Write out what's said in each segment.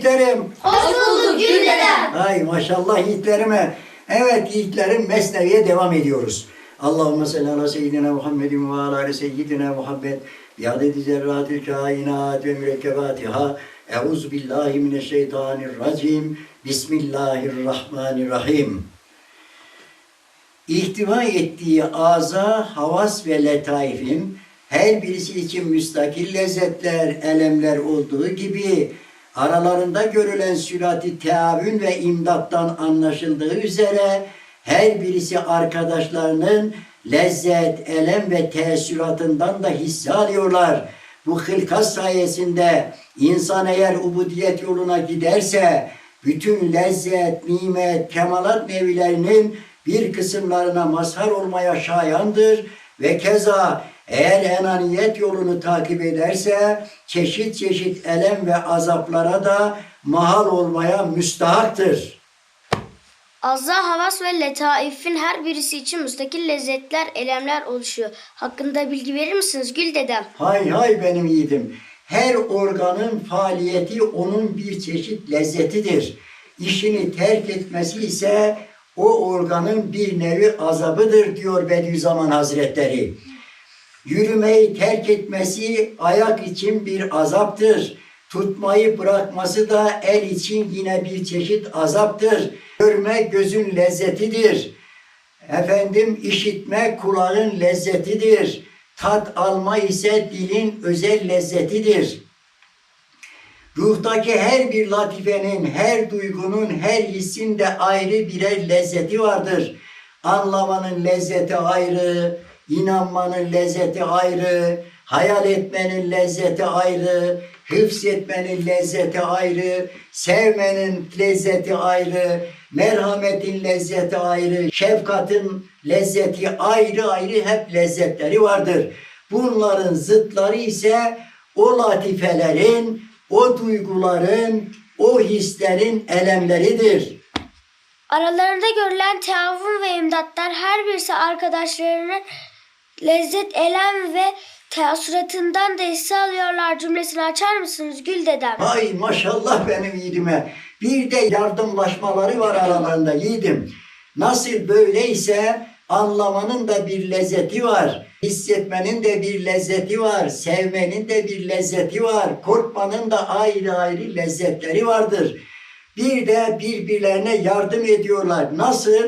yiğitlerim. Hoş bulduk Gül dedem. Ay maşallah yiğitlerime. Evet yiğitlerim Mesnevi'ye devam ediyoruz. Allahümme salli ala seyyidina Muhammedin ve ala seyyidina Muhammed. Biadeti zerratil kainat ve mürekkebatiha. Euzu billahi mineşşeytanirracim. Bismillahirrahmanirrahim. İhtiva ettiği aza, havas ve letaifin her birisi için müstakil lezzetler, elemler olduğu gibi aralarında görülen sürati teavün ve imdattan anlaşıldığı üzere her birisi arkadaşlarının lezzet, elem ve teessüratından da hisse alıyorlar. Bu hılkas sayesinde insan eğer ubudiyet yoluna giderse bütün lezzet, nimet, kemalat nevilerinin bir kısımlarına mazhar olmaya şayandır ve keza eğer enaniyet yolunu takip ederse çeşit çeşit elem ve azaplara da mahal olmaya müstahaktır. Azza, havas ve letaifin her birisi için müstakil lezzetler, elemler oluşuyor. Hakkında bilgi verir misiniz Gül dedem? Hay hay benim yiğidim. Her organın faaliyeti onun bir çeşit lezzetidir. İşini terk etmesi ise o organın bir nevi azabıdır diyor Bediüzzaman Hazretleri. Yürümeyi terk etmesi ayak için bir azaptır. Tutmayı bırakması da el için yine bir çeşit azaptır. Görme gözün lezzetidir. Efendim işitme kulağın lezzetidir. Tat alma ise dilin özel lezzetidir. Ruhtaki her bir latifenin, her duygunun, her hissin de ayrı birer lezzeti vardır. Anlamanın lezzeti ayrı, inanmanın lezzeti ayrı, hayal etmenin lezzeti ayrı, hıfzetmenin lezzeti ayrı, sevmenin lezzeti ayrı, merhametin lezzeti ayrı, şefkatin lezzeti ayrı ayrı hep lezzetleri vardır. Bunların zıtları ise o latifelerin, o duyguların, o hislerin elemleridir. Aralarında görülen teavvur ve imdatlar her birisi arkadaşlarının lezzet, elem ve teasüratından da hisse alıyorlar cümlesini açar mısınız Gül dedem? Ay maşallah benim yiğidime. Bir de yardımlaşmaları var aralarında yiğidim. Nasıl böyleyse anlamanın da bir lezzeti var. Hissetmenin de bir lezzeti var. Sevmenin de bir lezzeti var. Korkmanın da ayrı ayrı lezzetleri vardır. Bir de birbirlerine yardım ediyorlar. Nasıl?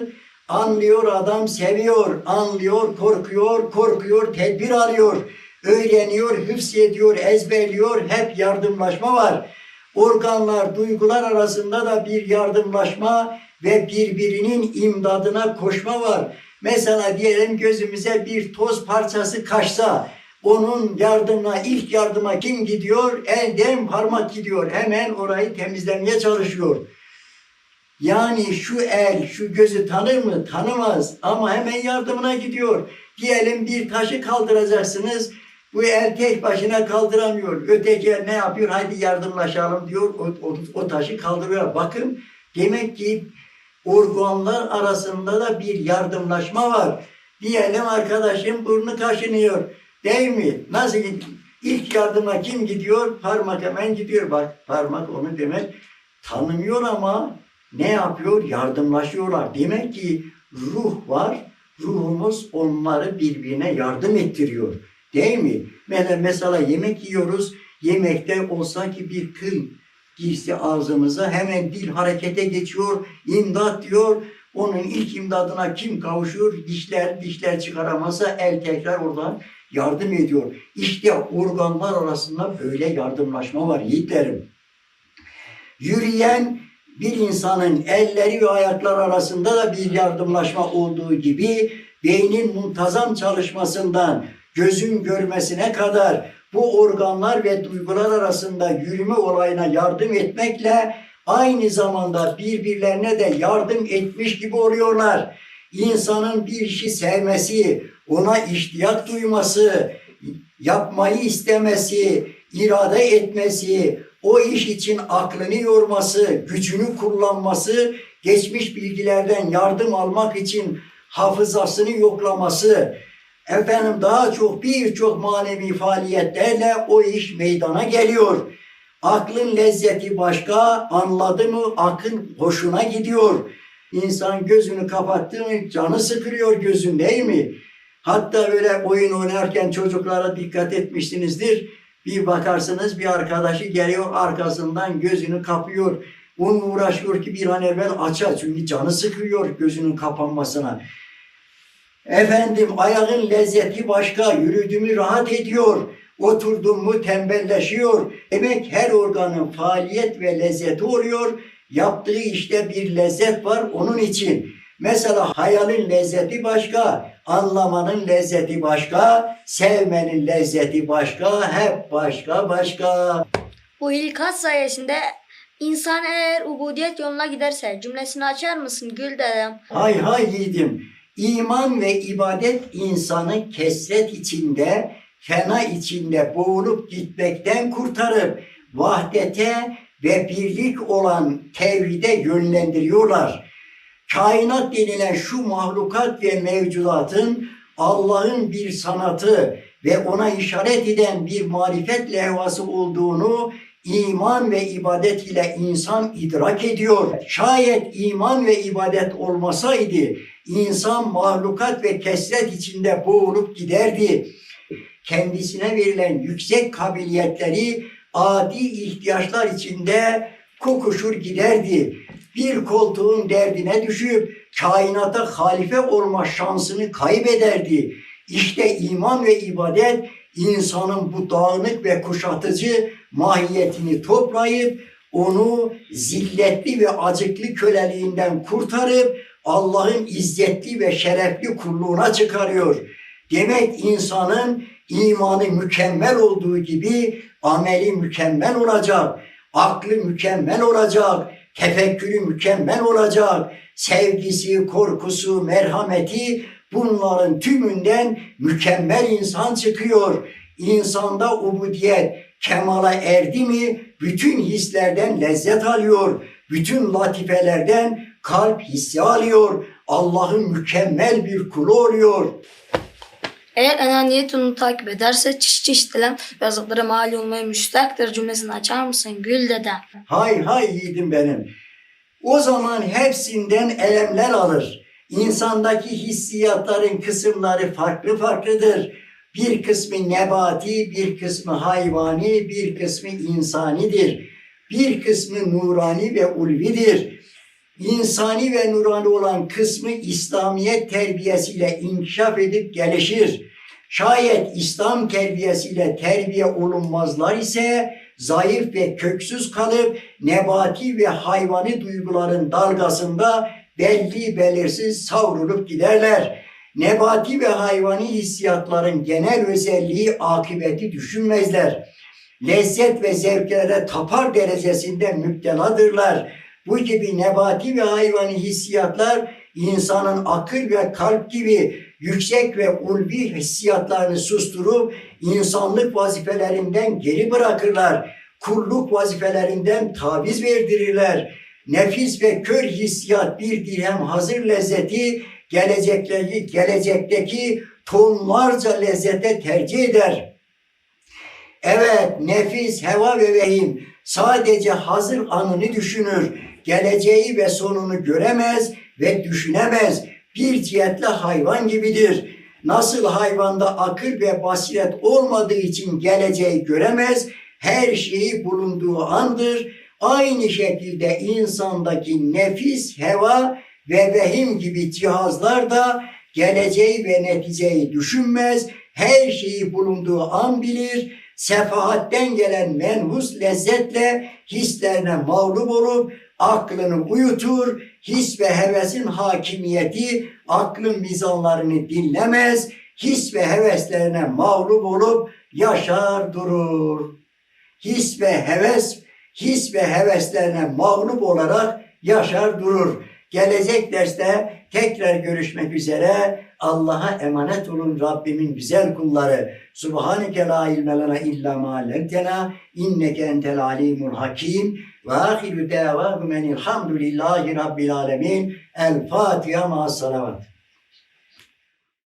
Anlıyor adam seviyor, anlıyor, korkuyor, korkuyor, tedbir alıyor, öğreniyor, hıfzediyor, ezberliyor, hep yardımlaşma var. Organlar, duygular arasında da bir yardımlaşma ve birbirinin imdadına koşma var. Mesela diyelim gözümüze bir toz parçası kaçsa, onun yardımına, ilk yardıma kim gidiyor? Elden parmak gidiyor. Hemen orayı temizlemeye çalışıyor. Yani şu el, şu gözü tanır mı? Tanımaz. Ama hemen yardımına gidiyor. Diyelim bir taşı kaldıracaksınız. Bu el tek başına kaldıramıyor. Öteki el ne yapıyor? Haydi yardımlaşalım diyor. O, o, o taşı kaldırıyor. Bakın demek ki organlar arasında da bir yardımlaşma var. Diyelim arkadaşım burnu kaşınıyor. Değil mi? Nasıl ilk yardıma kim gidiyor? Parmak hemen gidiyor. Bak parmak onu demek tanımıyor ama ne yapıyor? Yardımlaşıyorlar. Demek ki ruh var. Ruhumuz onları birbirine yardım ettiriyor. Değil mi? Mesela, yemek yiyoruz. Yemekte olsa ki bir kıl girse ağzımıza hemen dil harekete geçiyor. imdat diyor. Onun ilk imdadına kim kavuşuyor? Dişler, dişler çıkaramazsa el tekrar oradan yardım ediyor. İşte organlar arasında böyle yardımlaşma var yiğitlerim. Yürüyen bir insanın elleri ve ayaklar arasında da bir yardımlaşma olduğu gibi beynin muntazam çalışmasından gözün görmesine kadar bu organlar ve duygular arasında yürüme olayına yardım etmekle aynı zamanda birbirlerine de yardım etmiş gibi oluyorlar. İnsanın bir işi sevmesi, ona iştiyak duyması, yapmayı istemesi, irade etmesi, o iş için aklını yorması, gücünü kullanması, geçmiş bilgilerden yardım almak için hafızasını yoklaması, efendim daha çok birçok manevi faaliyetlerle o iş meydana geliyor. Aklın lezzeti başka, anladı mı akın hoşuna gidiyor. İnsan gözünü kapattı mı canı sıkılıyor gözün değil mi? Hatta böyle oyun oynarken çocuklara dikkat etmişsinizdir. Bir bakarsınız bir arkadaşı geliyor arkasından gözünü kapıyor. Onunla uğraşıyor ki bir an evvel açar. Çünkü canı sıkıyor gözünün kapanmasına. Efendim ayağın lezzeti başka, yürüdüğümü rahat ediyor. Oturdum mu tembelleşiyor. Demek her organın faaliyet ve lezzeti oluyor. Yaptığı işte bir lezzet var onun için. Mesela hayalin lezzeti başka, anlamanın lezzeti başka, sevmenin lezzeti başka, hep başka başka. Bu hilkat sayesinde insan eğer ubudiyet yoluna giderse cümlesini açar mısın Gül dedem? Hay hay yiğidim. İman ve ibadet insanı kesret içinde, fena içinde boğulup gitmekten kurtarıp vahdete ve birlik olan tevhide yönlendiriyorlar. Kainat denilen şu mahlukat ve mevcudatın Allah'ın bir sanatı ve ona işaret eden bir marifet levhası olduğunu iman ve ibadet ile insan idrak ediyor. Şayet iman ve ibadet olmasaydı insan mahlukat ve kesret içinde boğulup giderdi. Kendisine verilen yüksek kabiliyetleri adi ihtiyaçlar içinde kokuşur giderdi. Bir koltuğun derdine düşüp kainata halife olma şansını kaybederdi. İşte iman ve ibadet insanın bu dağınık ve kuşatıcı mahiyetini toplayıp onu zilletli ve acıklı köleliğinden kurtarıp Allah'ın izzetli ve şerefli kulluğuna çıkarıyor. Demek insanın imanı mükemmel olduğu gibi ameli mükemmel olacak, aklı mükemmel olacak, tefekkürü mükemmel olacak, sevgisi, korkusu, merhameti bunların tümünden mükemmel insan çıkıyor. İnsanda ubudiyet kemala erdi mi bütün hislerden lezzet alıyor. Bütün latifelerden kalp hissi alıyor. Allah'ın mükemmel bir kulu oluyor. Eğer enaniyet onu takip ederse çeşit çeşit dilen yazıklara mal olmaya müstahaktır cümlesini açar mısın Gül dedem? Hay hay yiğidim benim. O zaman hepsinden elemler alır. İnsandaki hissiyatların kısımları farklı farklıdır. Bir kısmı nebati, bir kısmı hayvani, bir kısmı insanidir. Bir kısmı nurani ve ulvidir. İnsani ve nurani olan kısmı İslamiyet terbiyesiyle inkişaf edip gelişir. Şayet İslam terbiyesiyle terbiye olunmazlar ise zayıf ve köksüz kalıp nebati ve hayvani duyguların dalgasında belli belirsiz savrulup giderler. Nebati ve hayvani hissiyatların genel özelliği akıbeti düşünmezler. Lezzet ve zevklere tapar derecesinde müpteladırlar. Bu gibi nebati ve hayvani hissiyatlar insanın akıl ve kalp gibi yüksek ve ulvi hissiyatlarını susturup insanlık vazifelerinden geri bırakırlar. Kulluk vazifelerinden taviz verdirirler. Nefis ve kör hissiyat bir dirhem hazır lezzeti gelecekteki, gelecekteki tonlarca lezzete tercih eder. Evet, nefis, heva ve vehim sadece hazır anını düşünür. Geleceği ve sonunu göremez ve düşünemez. Bir cihetle hayvan gibidir. Nasıl hayvanda akıl ve basiret olmadığı için geleceği göremez, her şeyi bulunduğu andır. Aynı şekilde insandaki nefis, heva ve vehim gibi cihazlar da geleceği ve neticeyi düşünmez, her şeyi bulunduğu an bilir, sefahatten gelen menhus lezzetle hislerine mağlup olup aklını uyutur, his ve hevesin hakimiyeti aklın mizanlarını dinlemez, his ve heveslerine mağlup olup yaşar durur. His ve heves, his ve heveslerine mağlup olarak yaşar durur. Gelecek derste tekrar görüşmek üzere. Allah'a emanet olun Rabbimin güzel kulları. Subhaneke la ilme lena illa ma allamtena inneke entel alimul hakim. Ve ahiru davahum enilhamdülillahi rabbil alemin. El Fatiha ma salavat.